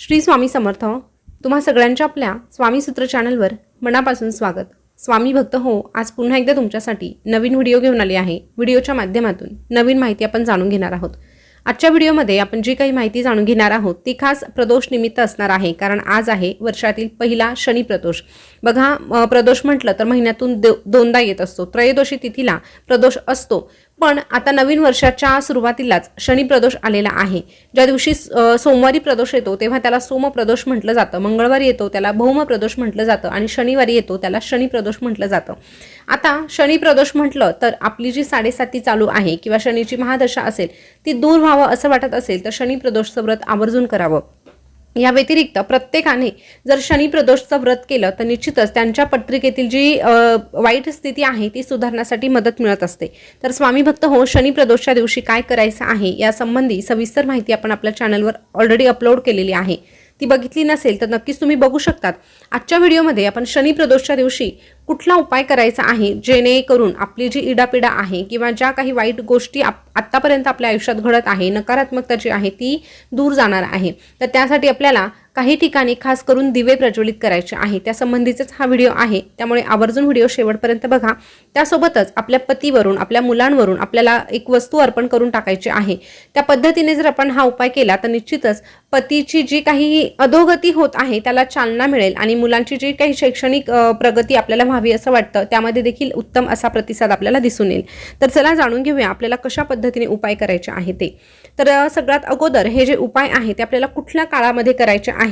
श्री स्वामी समर्थ तुम्हा सगळ्यांच्या आपल्या स्वामी सूत्र चॅनलवर मनापासून स्वागत. स्वामी भक्त हो आज पुन्हा एकदा तुमच्यासाठी नवीन व्हिडिओ घेऊन आले आहे. व्हिडिओच्या माध्यमातून नवीन माहिती आपण जाणून घेणार आहोत. आजच्या व्हिडिओमध्ये आपण जी काही माहिती जाणून घेणार आहोत ती खास प्रदोष निमित्त असणार आहे कारण आज आहे वर्षातील पहिला शनी प्रदोष. बघा प्रदोष म्हटलं तर महिन्यातून दो दोनदा येत असतो. त्रयोदशी तिथीला प्रदोष असतो. पण आता नवीन वर्षाच्या सुरुवातीलाच शनी प्रदोष आलेला आहे. ज्या दिवशी सोमवारी प्रदोष येतो तेव्हा त्याला सोम प्रदोष म्हटलं जातं. मंगळवारी येतो त्याला भौम प्रदोष म्हटलं जातं आणि शनिवारी येतो त्याला शनी प्रदोष म्हटलं जातं. आता शनी प्रदोष म्हटलं तर आपली जी साडेसाती चालू आहे किंवा शनीची महादशा असेल ती दूर व्हावं असं वाटत असेल तर शनी प्रदोषचं व्रत आवर्जून करावं. या व्यतिरिक्त प्रत्येकाने जर शनी प्रदोषचं व्रत केलं तर निश्चितच त्यांच्या पत्रिकेतील जी वाईट स्थिती आहे ती सुधारण्यासाठी मदत मिळत असते. तर स्वामी भक्त हो शनी प्रदोषच्या दिवशी काय करायचं आहे यासंबंधी सविस्तर माहिती आपण आपल्या चॅनलवर ऑलरेडी अपलोड केलेली आहे. ती बघितली नसेल तर नक्कीच तुम्ही बघू शकतात. आजच्या व्हिडिओमध्ये आपण शनी प्रदोषच्या दिवशी कुठला उपाय करायचा आहे? जेणेकरून आपली जी इडापिडा आहे किंवा ज्या काही वाईट गोष्टी आप आत्तापर्यंत आपल्या आयुष्यात घडत आहे नकारात्मकता जी आहे ती दूर जाणार आहे. तर त्यासाठी आपल्याला काही ठिकाणी खास करून दिवे प्रज्वलित करायचे आहे. त्यासंबंधीचाच हा व्हिडिओ आहे. त्यामुळे आवर्जून व्हिडिओ शेवटपर्यंत बघा. त्यासोबतच आपल्या पतीवरून आपल्या मुलांवरून आपल्याला एक वस्तू अर्पण करून टाकायची आहे. त्या पद्धतीने जर आपण हा उपाय केला तर निश्चितच पतीची जी काही अधोगती होत आहे त्याला चालना मिळेल आणि मुलांची जी काही शैक्षणिक प्रगती आपल्याला व्हावी असं वाटतं त्यामध्ये देखील उत्तम असा प्रतिसाद आपल्याला दिसून येईल. तर चला जाणून घेऊया आपल्याला कशा पद्धतीने उपाय करायचे आहे ते. तर सगळ्यात अगोदर हे जे उपाय आहे ते आपल्याला कुठल्या काळामध्ये करायचे आहे?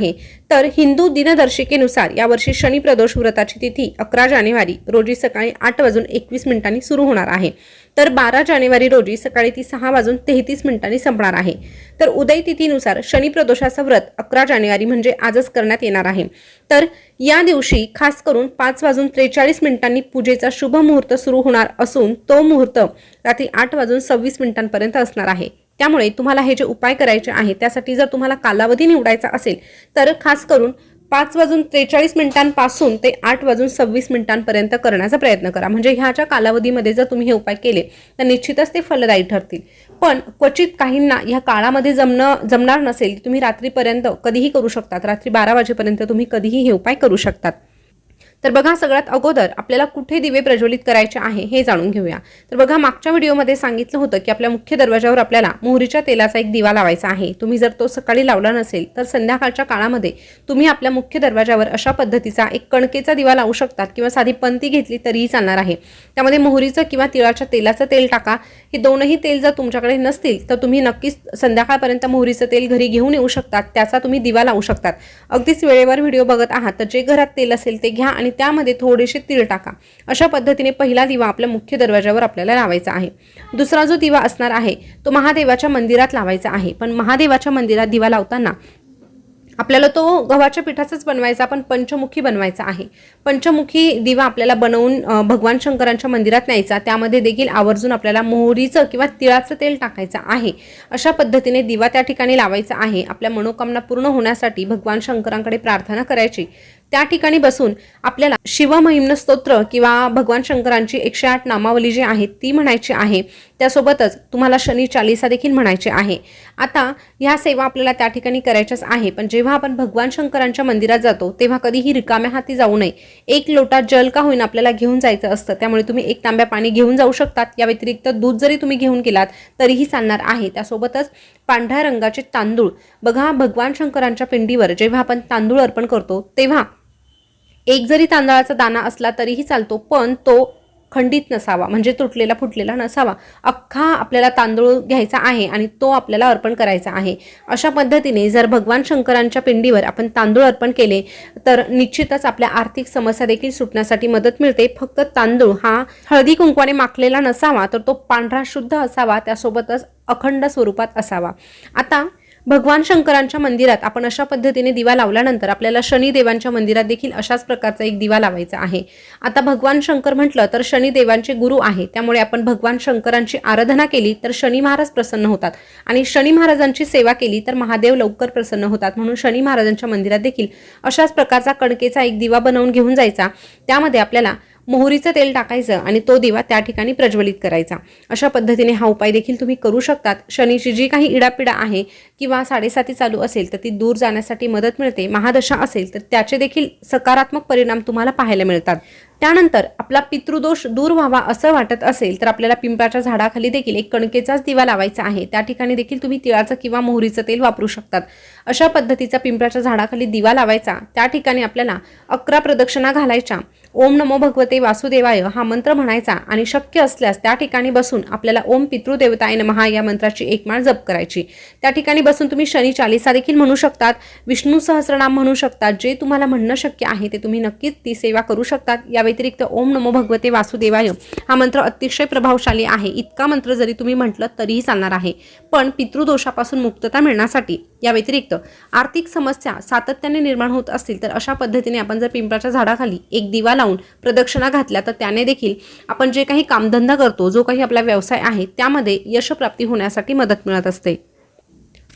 तर हिंदू दिनदर्शिकेनुसार यावर्षी शनी प्रदोष व्रताची तिथी अकरा जानेवारी रोजी सकाळी आठ वाजून एकवीस मिनिटांनी सुरू होणार आहे. तर बारा जानेवारी रोजी सकाळी ती सहा वाजून तेहतीस मिनिटांनी संपणार आहे. तर उदय तिथीनुसार शनी प्रदोषाचं व्रत अकरा जानेवारी म्हणजे आजच करण्यात येणार आहे. तर या दिवशी खास करून पाच वाजून त्रेचाळीस मिनिटांनी पूजेचा शुभ मुहूर्त सुरू होणार असून तो मुहूर्त रात्री आठ वाजून सव्वीस मिनिटांपर्यंत असणार आहे. त्यामुळे तुम्हाला हे जे उपाय करायचे आहे त्यासाठी जर तुम्हाला कालावधी निवडायचा असेल तर खास करून पाच वाजून त्रेचाळीस मिनिटांपासून ते आठ वाजून सव्वीस मिनिटांपर्यंत करण्याचा प्रयत्न करा. म्हणजे ह्याच्या कालावधीमध्ये जर तुम्ही हे उपाय केले तर निश्चितच ते फलदायी ठरतील. पण क्वचित काहींना ह्या काळामध्ये जमणं जमणार नसेल तुम्ही रात्रीपर्यंत कधीही करू शकतात. रात्री बारा वाजेपर्यंत तुम्ही कधीही हे उपाय करू शकतात. तर बघा सगळ्यात अगोदर आपल्याला कुठे दिवे प्रज्वलित करायचे आहे हे जाणून घेऊया. तर बघा मागच्या व्हिडिओमध्ये सांगितलं होतं की आपल्या मुख्य दरवाजावर आपल्याला मोहरीच्या तेलाचा एक दिवा लावायचा आहे. तुम्ही जर तो सकाळी लावला नसेल तर संध्याकाळच्या काळामध्ये तुम्ही आपल्या मुख्य दरवाजावर अशा पद्धतीचा एक कणकेचा दिवा लावू शकतात किंवा साधी पंती घेतली तरीही चालणार आहे. त्यामध्ये मोहरीचं किंवा तिळाच्या तेलाचं तेल टाका. हे दोनही तेल जर तुमच्याकडे नसतील तर तुम्ही नक्कीच संध्याकाळपर्यंत मोहरीचं तेल घरी घेऊन येऊ शकतात. त्याचा तुम्ही दिवा लावू शकतात. अगदीच वेळेवर व्हिडिओ बघत आहात तर जे घरात तेल असेल ते घ्या आणि त्यामध्ये थोडेसे तीळ टाका. अशा पद्धतीने पहिला दिवा आपल्या मुख्य दरवाजावर आपल्याला लावायचा आहे. दुसरा जो दिवा असणार आहे तो महादेवाच्या मंदिरात लावायचा आहे. पण महादेवाच्या मंदिरात दिवा लावताना आपल्याला तो गव्हाच्या पिठाचाच बनवायचा पण पंचमुखी बनवायचा आहे. पंचमुखी दिवा आपल्याला बनवून भगवान शंकरांच्या मंदिरात न्यायचा. त्यामध्ये देखील आवर्जून आपल्याला मोहरीचं किंवा तिळाचं तेल टाकायचं आहे. अशा पद्धतीने दिवा त्या ठिकाणी लावायचा आहे. आपल्या मनोकामना पूर्ण होण्यासाठी भगवान शंकरांकडे प्रार्थना करायची. त्या ठिकाणी बसून आपल्याला शिवमहिम्न स्तोत्र किंवा भगवान शंकरांची एकशे आठ नामावली जी आहे ती म्हणायची आहे. त्यासोबतच तुम्हाला शनी चालिसा देखील म्हणायचे आहे. आता ह्या सेवा आपल्याला त्या ठिकाणी करायच्याच आहे. पण जेव्हा आपण भगवान शंकरांच्या मंदिरात जातो तेव्हा कधीही रिकाम्या हाती जाऊ नये. एक लोटा जल का होईना आपल्याला घेऊन जायचं असतं. त्यामुळे तुम्ही एक तांब्या पाणी घेऊन जाऊ शकतात. या व्यतिरिक्त दूध जरी तुम्ही घेऊन गेलात तरीही चालणार आहे. त्यासोबतच पांढऱ्या रंगाचे तांदूळ. बघा भगवान शंकरांच्या पिंडीवर जेव्हा आपण तांदूळ अर्पण करतो तेव्हा एक जरी तांदळाचा दाना असला तरीही चालतो पण तो खंडित नसावा म्हणजे तुटलेला फुटलेला नसावा. अख्खा आपल्याला तांदूळ घ्यायचा आहे आणि तो आपल्याला अर्पण करायचा आहे. अशा पद्धतीने जर भगवान शंकरांच्या पिंडीवर आपण तांदूळ अर्पण केले तर निश्चितच आपल्या आर्थिक समस्या देखील सुटण्यासाठी मदत मिळते. फक्त तांदूळ हा हळदी कुंकवाने माखलेला नसावा तर तो पांढरा शुद्ध असावा त्यासोबतच अखंड स्वरूपात असावा. आता भगवान शंकरांच्या मंदिरात आपण अशा पद्धतीने दिवा लावल्यानंतर आपल्याला शनिदेवांच्या मंदिरात देखील अशाच प्रकारचा एक दिवा लावायचा आहे. आता भगवान शंकर म्हटलं तर शनिदेवांचे गुरु आहे. त्यामुळे आपण भगवान शंकरांची आराधना केली तर शनी महाराज प्रसन्न होतात. आणि शनी महाराजांची सेवा केली तर महादेव लवकर प्रसन्न होतात. म्हणून शनी महाराजांच्या मंदिरात देखील अशाच प्रकारचा कणकेचा एक दिवा बनवून घेऊन जायचा. त्यामध्ये आपल्याला मोहरीचं तेल टाकायचं आणि तो दिवा त्या ठिकाणी प्रज्वलित करायचा. अशा पद्धतीने हा उपाय देखील तुम्ही करू शकतात. शनीची जी काही इडापिडा आहे किंवा साडेसाती चालू असेल तर ती दूर जाण्यासाठी मदत मिळते. महादशा असेल तर त्याचे देखील सकारात्मक परिणाम तुम्हाला पाहायला मिळतात. त्यानंतर आपला पितृदोष दूर व्हावा असं वाटत असेल तर आपल्याला पिंपळाच्या झाडाखाली देखील एक कणकेचाच दिवा लावायचा आहे. त्या ठिकाणी देखील तुम्ही तिळाचं किंवा मोहरीचं तेल वापरू शकतात. अशा पद्धतीचा पिंपळाच्या झाडाखाली दिवा लावायचा. त्या ठिकाणी आपल्याला अकरा प्रदक्षिणा घालायच्या. ओम नमो भगवते वासुदेवाय हा मंत्र म्हणायचा आणि शक्य असल्यास त्या ठिकाणी बसून आपल्याला ओम पितृदेवताय नमहा या मंत्राची एक माळ जप करायची. त्या ठिकाणी बसून तुम्ही शनी चालिसा देखील म्हणू शकतात विष्णू सहस्रनाम म्हणू शकतात जे तुम्हाला म्हणणं शक्य आहे ते तुम्ही नक्कीच ती सेवा करू शकतात. या व्यतिरिक्त ओम नमो भगवते वासुदेवाय हा मंत्र अतिशय प्रभावशाली आहे. इतका मंत्र जरी तुम्ही म्हटलं तरीही चालणार आहे. पण पितृदोषापासून मुक्तता मिळण्यासाठी या व्यतिरिक्त आर्थिक समस्या सातत्याने निर्माण होत असतील तर अशा पद्धतीने आपण जर पिंपळाच्या झाडाखाली एक दिवा लावून प्रदक्षिणा घातल्या तर त्याने देखील आपण जे काही कामधंदा करतो जो काही आपला व्यवसाय आहे त्यामध्ये यशप्राप्ती होण्यासाठी मदत मिळत असते.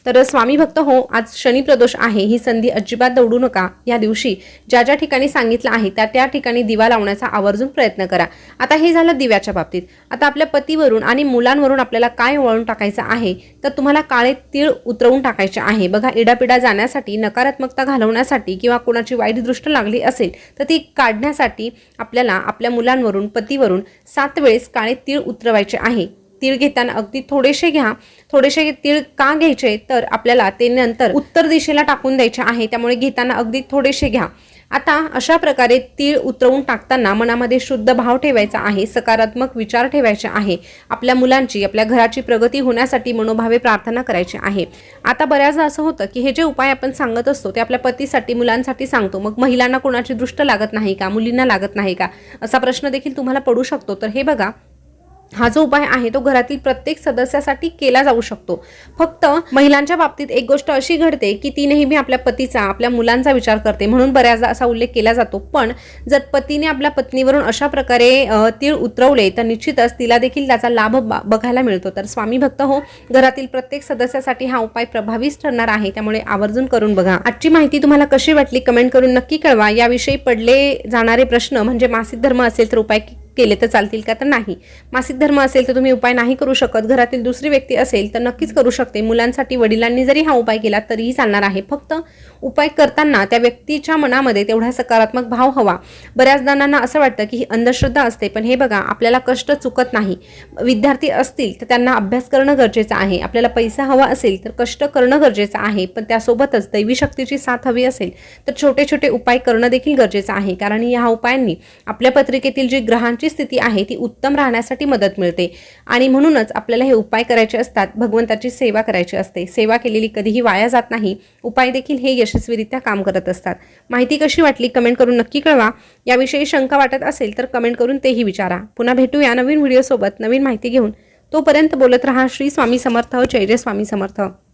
तर स्वामी भक्त हो आज शनी प्रदोष आहे ही संधी अजिबात दौडू नका. या दिवशी ज्या ज्या ठिकाणी सांगितलं आहे त्या त्या ठिकाणी दिवा लावण्याचा आवर्जून प्रयत्न करा. आता हे झालं दिव्याच्या बाबतीत. आता आपल्या पतीवरून आणि मुलांवरून आपल्याला काय वळून टाकायचं आहे तर तुम्हाला काळे तीळ उतरवून टाकायचे आहे. बघा इडापिडा जाण्यासाठी नकारात्मकता घालवण्यासाठी किंवा कोणाची वाईट दृष्ट लागली असेल तर ती काढण्यासाठी आपल्याला आपल्या मुलांवरून पतीवरून सात वेळेस काळे तीळ उतरवायचे आहे. तीळ घेताना अगदी थोडेसे घ्या. थोडेसे तीळ का घ्यायचे? तर आपल्याला ते नंतर उत्तर दिशेला टाकून द्यायचे आहे. त्यामुळे घेताना अगदी थोडेसे घ्या. आता अशा प्रकारे तीळ उतरवून टाकताना मनामध्ये शुद्ध भाव ठेवायचा आहे. सकारात्मक विचार ठेवायचे आहे. आपल्या मुलांची आपल्या घराची प्रगती होण्यासाठी मनोभावे प्रार्थना करायची आहे. आता बऱ्याचदा असं होतं की हे जे उपाय आपण सांगत असतो ते आपल्या पतीसाठी मुलांसाठी सांगतो. मग महिलांना कोणाची दृष्ट लागत नाही का? मुलींना लागत नाही का? असा प्रश्न देखील तुम्हाला पडू शकतो. तर हे बघा हा जो उपाय आहे तो घरातील प्रत्येक सदस्यासाठी केला जाऊ शकतो. फक्त महिलांच्या बाबतीत एक गोष्ट अशी घडते की ती नेहमी आपल्या पतीचा आपल्या मुलांचा विचार करते. म्हणून बऱ्याचदा असा उल्लेख केला जातो. पण जर पतीने आपल्या पत्नीवरून अशा प्रकारे तीळ उतरवले तर निश्चितच तिला देखील त्याचा लाभ बघायला मिळतो. तर स्वामी भक्त हो घरातील प्रत्येक सदस्यासाठी हा उपाय प्रभावीच ठरणार आहे. त्यामुळे आवर्जून करून बघा. आजची माहिती तुम्हाला कशी वाटली कमेंट करून नक्की कळवा. याविषयी पडले जाणारे प्रश्न म्हणजे मासिक धर्म असेल तर उपाय केले तर चालतील का? तर नाही. मासिक धर्म असेल तर तुम्ही उपाय नाही करू शकत. घरातील दुसरी व्यक्ती असेल तर नक्कीच करू शकते. मुलांसाठी वडिलांनी जरी हा उपाय केला तरीही चालणार आहे. फक्त उपाय करताना त्या व्यक्तीच्या मनामध्ये तेवढा सकारात्मक भाव हवा. बऱ्याच जणांना असं वाटतं की ही अंधश्रद्धा असते पण हे बघा आपल्याला कष्ट चुकत नाही. विद्यार्थी असतील तर त्यांना अभ्यास करणं गरजेचं आहे. आपल्याला पैसा हवा असेल तर कष्ट करणं गरजेचं आहे. पण त्यासोबतच दैवी शक्तीची साथ हवी असेल तर छोटे छोटे उपाय करणं देखील गरजेचं आहे. कारण या उपायांनी आपल्या पत्रिकेतील जी ग्रहांची स्थिती आहे ती उत्तम राहण्यासाठी मदत मिळते. आणि म्हणूनच आपल्याला हे उपाय करायचे असतात भगवंताची सेवा करायची असते. सेवा केलेली कधीही वाया जात नाही उपाय देखील हे यशस्वीरित्या काम करत असतात. माहिती कशी वाटली कमेंट करून नक्की कळवा. याविषयी शंका वाटत असेल तर कमेंट करून तेही विचारा. पुन्हा भेटूया नवीन व्हिडिओसोबत नवीन माहिती घेऊन. तोपर्यंत बोलत रहा श्री स्वामी समर्थ जय जय स्वामी समर्थ.